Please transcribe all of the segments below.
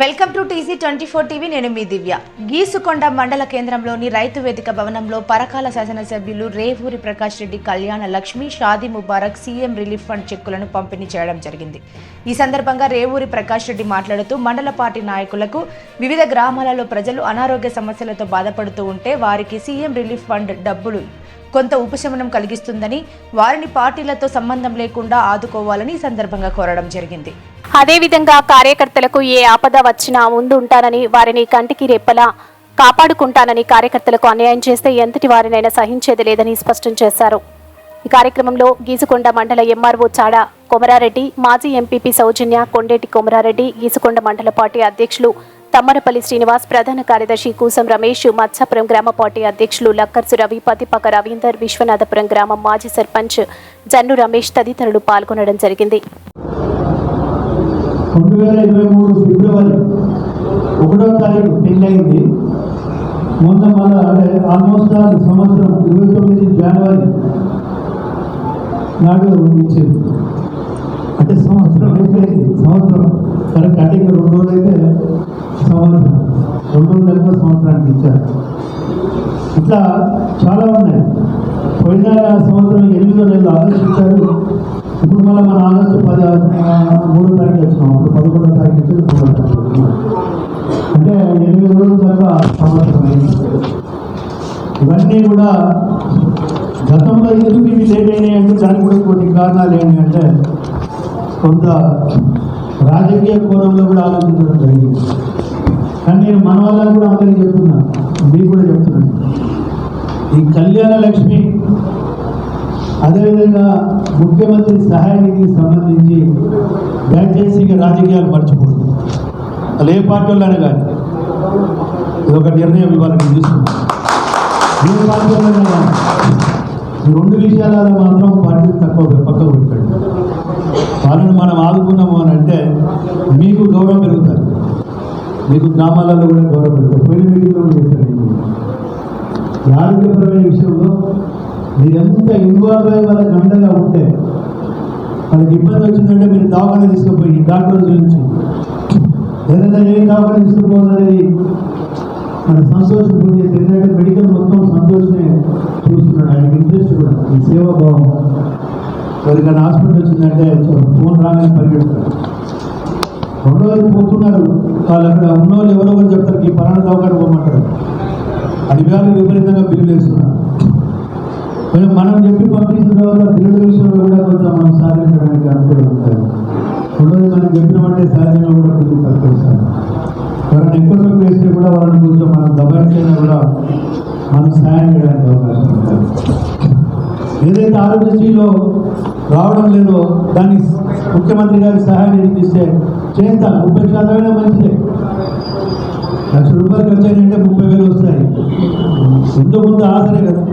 Welcome to TC twenty four TV నేను మీ దివ్య. గీసుకొండ మండల కేంద్రంలోని రైతు వేదిక భవనంలో పరకాల శాసనసభ్యులు Revuri Prakash Reddy Kalyana Lakshmi Shaadi Mubarak CM relief fund చెక్కులను పంపిణీ చేయడం జరిగింది. ఈ సందర్భంగా రేవూరి ప్రకాష్ రెడ్డి మాట్లాడుతూ మండల పార్టీ నాయకులకు వివిధ గ్రామాలలో ప్రజలు అనారోగ్య సమస్యలతో బాధపడుతూ ఉంటే వారికి సీఎం రిలీఫ్ ఫండ్ డబ్బులు కొంత ఉపశమనం కలిగిస్తుందని వారిని పార్టీలతో సంబంధం లేకుండా ఆదుకోవాలని ఈ సందర్భంగా కోరడం జరిగింది. అదేవిధంగా కార్యకర్తలకు ఏ ఆపద వచ్చినా ముందు ఉంటానని వారిని కంటికి రెప్పలా కాపాడుకుంటానని కార్యకర్తలకు అన్యాయం చేస్తే ఎంతటి వారినైనా సహించేది లేదని స్పష్టం చేశారు. ఈ కార్యక్రమంలో గీసుకొండ మండల ఎంఆర్ఓ చాడ కొమరారెడ్డి మాజీ ఎంపీపీ సౌజన్య కొండేటి కొమరారెడ్డి గీసుకొండ మండల పార్టీ అధ్యక్షులు తమ్మరపల్లి శ్రీనివాస్ ప్రధాన కార్యదర్శి కూసం రమేష్ మత్స్యాపురం గ్రామ పార్టీ అధ్యక్షులు లక్కర్సు రవి పతిపక రవీందర్ విశ్వనాథపురం గ్రామం మాజీ సర్పంచ్ జన్ను రమేష్ తదితరులు పాల్గొనడం జరిగింది. రెండు వేల ఇరవై మూడు ఫిబ్రవరి ఒకటో తారీఖు పెళ్ళయింది. మొన్న మన అంటే ఆల్మోస్ట్ ఆల్ సంవత్సరం ఇరవై తొమ్మిది జనవరి నాడు ఇచ్చింది అంటే సంవత్సరం అయిపోయింది. సంవత్సరం. కరెక్ట్ అంటే ఇంకా రెండు రోజులు అయితే సంవత్సరం. రెండు రోజులు అయితే సంవత్సరానికి ఇచ్చారు. ఇట్లా చాలా ఉన్నాయి. పోయిన సంవత్సరం ఎనిమిదో నెలలు ఆలోచించారు ఇప్పుడు మళ్ళీ మన ఆగస్టు పది మూడో తారీఖు వచ్చినాం. ఇప్పుడు పదకొండో తారీఖు మూడో తారీఖు అంటే ఎనిమిది రోజుల దాకా సంవత్సరం ఇవన్నీ కూడా గతంలో ఎందుకు ఇవి లేట్ అయినాయి అంటే దానికి కూడా కొన్ని కారణాలు ఏంటి అంటే కొంత రాజకీయ కోణంలో కూడా ఆలోచించడం జరిగింది. కానీ నేను మన వల్ల కూడా అందరికీ చెప్తున్నా మీకు కూడా చెప్తున్నాను ఈ కళ్యాణ లక్ష్మి అదేవిధంగా ముఖ్యమంత్రి సహాయ నిధికి సంబంధించి దయచేసి ఇక రాజకీయాలు మర్చిపోండి వాళ్ళు ఏ పార్టీ వాళ్ళని కానీ ఇది ఒక నిర్ణయం ఇవాళ నేను తీసుకున్నాను. ఏ పార్టీ కానీ ఈ రెండు విషయాలలో మాత్రం పార్టీ తక్కువ పక్కకు పెట్టండి. వాళ్ళని మనం ఆదుకున్నాము అని అంటే మీకు గౌరవం పెరుగుతుంది మీకు గ్రామాలలో కూడా గౌరవం పెరుగుతుంది పోయిన మీటింగ్లో కూడా చెప్పారు ఇది. ఆరోగ్యపరమైన విషయంలో మీరు ఎంత ఇన్వాల్వ్ అయ్యి వాళ్ళకి అండగా ఉంటే వాళ్ళకి ఇబ్బంది వచ్చిందంటే మీరు దాఖలు తీసుకుపోయి డాక్టర్ గురించి ఏదైనా ఏం దాఖలు తీసుకుపోవాలనేది మన సంతోషం పొందే ఎందుకంటే మెడికల్ మొత్తం సంతోషమే చూస్తున్నాడు. ఆయనకి ఇంట్రెస్ట్ కూడా ఈ సేవాభావం ఎవరికైనా హాస్పిటల్ వచ్చిందంటే ఫోన్ రాగానే పరిగెడతారు. రెండోది పోతున్నారు. వాళ్ళు అక్కడ ఉన్నవాళ్ళు ఎవరో కూడా చెప్తారు ఈ పలానా దవాఖాన పోమంటారు. అది వేళ విపరీతంగా బిల్లు వేస్తున్నారు మరి మనం చెప్పి పంపించిన తర్వాత పిల్లల విషయంలో కూడా కొంచెం మనం సాధించడానికి అనుకూలం ఉంటాయి రెండోది మనం చెప్పినామంటే సహజంగా కూడా కొంచెం తక్కువ సార్ ఎవరైనా ఎక్కువ తక్కువ వేస్తే కూడా వాళ్ళని కొంచెం మనం గమనించినా కూడా మనం సాయం చేయడానికి అవకాశం ఉంటుంది. ఏదైతే ఆరోగ్యశ్రీలో రావడం లేదో దాన్ని ముఖ్యమంత్రి గారి సహాయం ఇస్తే చేస్తాను. ముప్పై శాతమైనా మంచిదే. లక్ష రూపాయలు ఖర్చు అయినంటే ముప్పై వేలు వస్తాయి. ఎంతో కొంత ఆశలే కదా.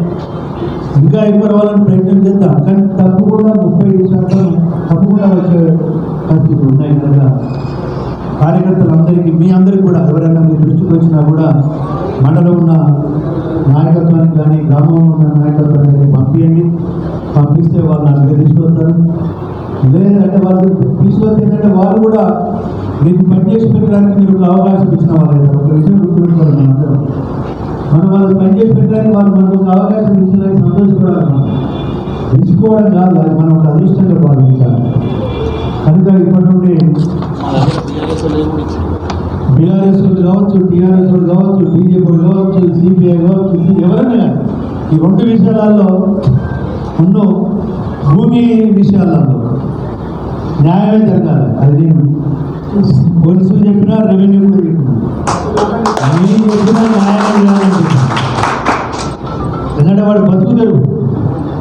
ఇంకా ఎక్కువ రావాలని ప్రయత్నం చేద్దాం? కానీ తప్పకుండా ముప్పై శాతం తప్పకుండా వచ్చే పరిస్థితులు ఉన్నాయి కనుక కార్యకర్తలందరికీ మీ అందరికీ కూడా ఎవరైనా మీ దృష్టికి వచ్చినా కూడా మండలం ఉన్న నాయకత్వానికి కానీ గ్రామంలో ఉన్న నాయకత్వానికి కానీ పంపించండి పంపిస్తే వాళ్ళు నాకు తీసుకొస్తారు. లేదంటే వాళ్ళు తీసుకొస్తే ఏంటంటే వాళ్ళు కూడా మీకు పనిచేసి పెట్టడానికి మీరు అవకాశం ఇచ్చిన వాళ్ళు ఒక విషయం గుర్తుపెట్టుకోవాలి పనిచేసి వారు మనకు ఒక అవకాశం ఇచ్చినందుకు సంతోషపడాలి మనం ఎంచుకోవడం కాదు అది మనం ఒక అదృష్టంగా భావించాలి. కనుక ఇప్పటి నుండి బీఆర్ఎస్ కావచ్చు టీఆర్ఎస్ కావచ్చు బీజేపీ కావచ్చు సిపిఐ కావచ్చు ఎవరైనా ఈ రెండు విషయాలలో ఉన్న భూమి విషయాలలో న్యాయమే జరగాలి. అది నేను పోలీసులు చెప్పినా రెవెన్యూ కూడా చెప్పినా. నేను చెప్పినా న్యాయమే జరగాలని ఎందుకంటే వాడు బతుకుతారు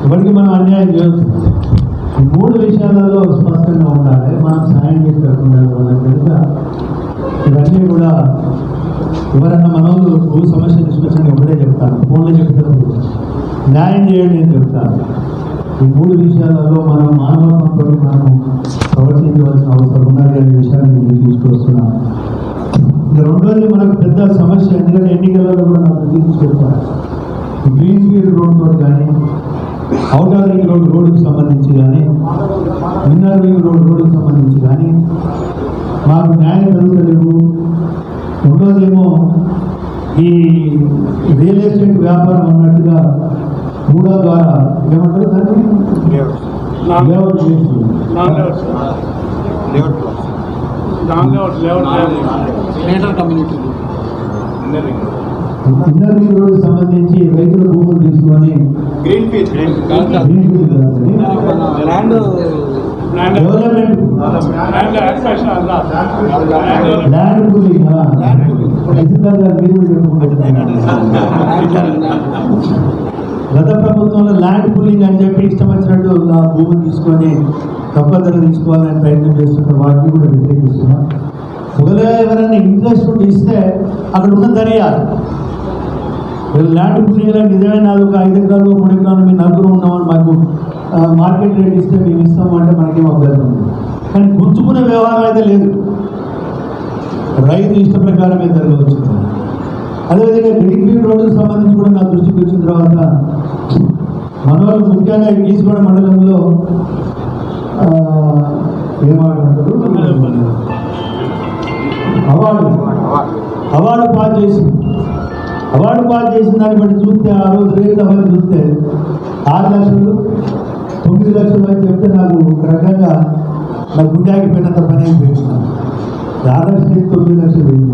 ఎవరికి మనం అన్యాయం చేయొచ్చు ఈ మూడు విషయాలలో స్పష్టంగా ఉండాలి. మనం సాయం చేసేటట్టు కనుక ఇవన్నీ కూడా ఎవరన్నా మనోళ్ళు భూ సమస్య తీసుకొచ్చాను ఒకటే చెప్తాను. ఫోన్లో చెప్తారు. న్యాయం చేయండి అని చెప్తాను ఈ మూడు విషయాలలో మనం మానవత్వంతో మనం ప్రవర్తించవలసిన అవసరం ఉన్నది అనే విషయాన్ని నేను తీసుకొస్తున్నాను. ఇంకా రెండోది మనకు పెద్ద సమస్య ఎందుకంటే ఎన్నికలలో కూడా నాకు తీసుకొస్తాను గ్రీన్ ఫీల్డ్ రోడ్ తోటి కానీ అవుటర్ రింగ్ రోడ్ రోడ్డుకు సంబంధించి కానీ ఇన్నర్ రింగ్ రోడ్ రోడ్డుకు సంబంధించి కానీ మాకు న్యాయం జరుగుతలేదు రెండోదేమో ఈ రియల్ ఎస్టేట్ వ్యాపారం అన్నట్టుగా మూడో ద్వారా ఏమంటారు దాన్ని? లేఅవుట్ రోడ్డు సంబంధించి రైతుల భూములు తీసుకొని గ్రీన్ ఫీల్డ్ గ్రీన్ ఫీల్డ్ కాదండి. ల్యాండ్ డెవలప్మెంట్ ల్యాండ్ పూలింగ్ ఖచ్చితంగా మీరు కూడా చెప్పుకుంటున్నారు. గత ప్రభుత్వంలో ల్యాండ్ పూలింగ్ అని చెప్పి ఇష్టం వచ్చినట్టు నా భూమిని తీసుకొని ధర తీసుకోవాలని ప్రయత్నం చేస్తుంటే వాటిని కూడా వ్యతిరేకిస్తున్నాం. ఒకవేళ ఎవరైనా ఇంట్రెస్ట్ ఇస్తే అక్కడ ఉన్న వీళ్ళు ల్యాండ్ పూలింగ్లో నిజమే నాలుగు ఒక ఐదు ఎకరాలు మూడు ఎకరాలు మీ నలుగురు ఉన్నామని మాకు మార్కెట్ రేట్ ఇస్తే మేము ఇస్తాము అంటే మనకేం అభ్యంతరం ఉంది కానీ గుంజుకునే వ్యవహారం అయితే లేదు. రైతు ఇష్ట ప్రకారమే జరగవచ్చు అదేవిధంగా గ్రీన్ఫీల్డ్ రోడ్డుకు సంబంధించి కూడా నా దృష్టికి వచ్చిన తర్వాత మన వాళ్ళు ముఖ్యంగా ఈ గీసుగూడ మండలంలో ఆ, ఏమంటారు అవార్డు. అవార్డు పాస్ చేసి అవార్డు పాస్ చేసిన దాన్ని బట్టి చూస్తే ఆ రోజు రేట్లు అవన్నీ చూస్తే ఆరు లక్షలు తొమ్మిది లక్షలు అని చెప్తే నాకు రకంగా నా గుండె ఆగిపోయినంత పని అయిపోయింది. ఆరు తొమ్మిది లక్షలు ఏం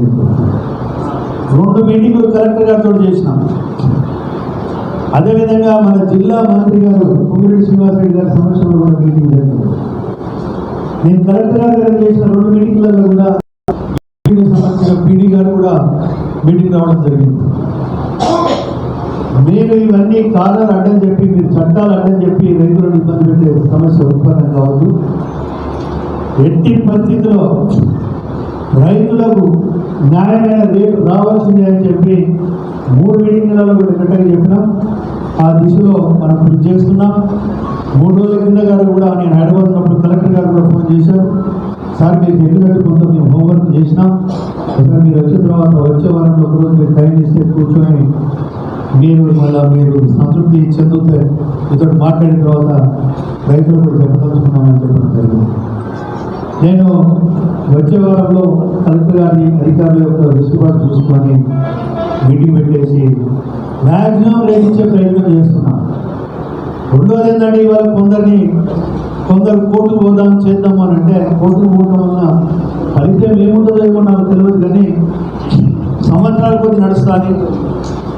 రెండు మీటింగ్లు కలెక్టర్ గారితో చేసినాం. అదేవిధంగా మన జిల్లా మంత్రి గారు పొంగిరెడ్డి శ్రీనివాసరెడ్డి గారి సమక్షంలో కూడా మీటింగ్ జరిగింది. నేను కలెక్టర్ గారి చేసిన రెండు మీటింగ్లలో కూడా మీటింగ్కి పీడీ గారు కూడా మీటింగ్ రావడం జరిగింది. మీరు ఇవన్నీ కాలాలు అడ్డని చెప్పి మీరు చట్టాలు అడ్డని చెప్పి రైతులను ఇబ్బంది పెట్టే సమస్య ఉత్పన్నం కావద్దు. ఎట్టి పరిస్థితిలో రైతులకు న్యాయమైన రేటు రావాల్సిందే అని చెప్పి మూడు మీటింగ్లలో కూడా గట్టిగా చెప్పినాం. ఆ దిశలో మనం కృషి చేస్తున్నాం. మూడు రోజుల కింద గారు కూడా నేను హైదరాబాద్ ఉన్నప్పుడు కలెక్టర్ గారు కూడా ఫోన్ చేశారు. సార్ మీరు చెప్పినట్టు కొంత మేము హోంవర్క్ చేసినాం? ఒకసారి మీరు వచ్చిన తర్వాత వచ్చే వారంలో ఒకరోజు మీరు టైం ఇస్తే కూర్చొని మీరు మళ్ళీ మీరు సంతృప్తి చెందితే ఇతడు మాట్లాడిన తర్వాత రైతులు కూడా చెప్పదలుచుకున్నామని చెప్పడం జరిగింది. నేను వచ్చే వారంలో కలెక్టర్ గారి అధికారుల యొక్క వెసులుబాటు చూసుకొని మీటింగ్ పెట్టేసి మ్యాక్సిమం లేనిచ్చే ప్రయత్నం చేస్తున్నాను రెండోది ఏంటంటే ఇవాళ కొందరిని కొందరు కోర్టు పోదాం చేద్దాం అని అంటే కోర్టుకు పోవడం వల్ల ఫలితం ఏముంటుందో ఏమో నాకు తెలియదు కానీ సంవత్సరాల కొద్ది నడుస్తుంది.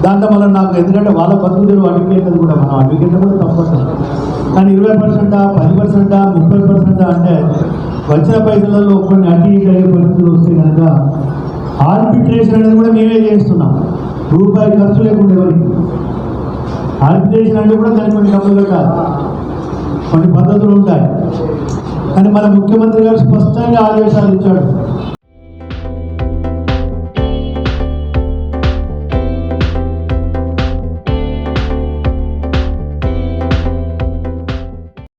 దాంట్లో మళ్ళీ నాకు ఎందుకంటే వాళ్ళ బతుకుదేరు అడ్వకేట్ కూడా మనం. అడ్వకేట్ కూడా తప్పదు కానీ ఇరవై పర్సెంటా పది పర్సెంటా ముప్పై పర్సెంటా అంటే వచ్చిన పైసలలో కొన్ని అటు ఇటు అయ్యే పరిస్థితులు వస్తే కనుక ఆర్బిట్రేషన్ అనేది కూడా మేమే చేస్తున్నాం. రూపాయి ఖర్చు లేకుండా ఎవరికి? ఆర్బిట్రేషన్ అంటే కూడా దానికి కొన్ని డబ్బులు కట్టాలి. కొన్ని పద్ధతులు ఉంటాయి. కానీ మన ముఖ్యమంత్రి గారు స్పష్టంగా ఆదేశాలు ఇచ్చాడు.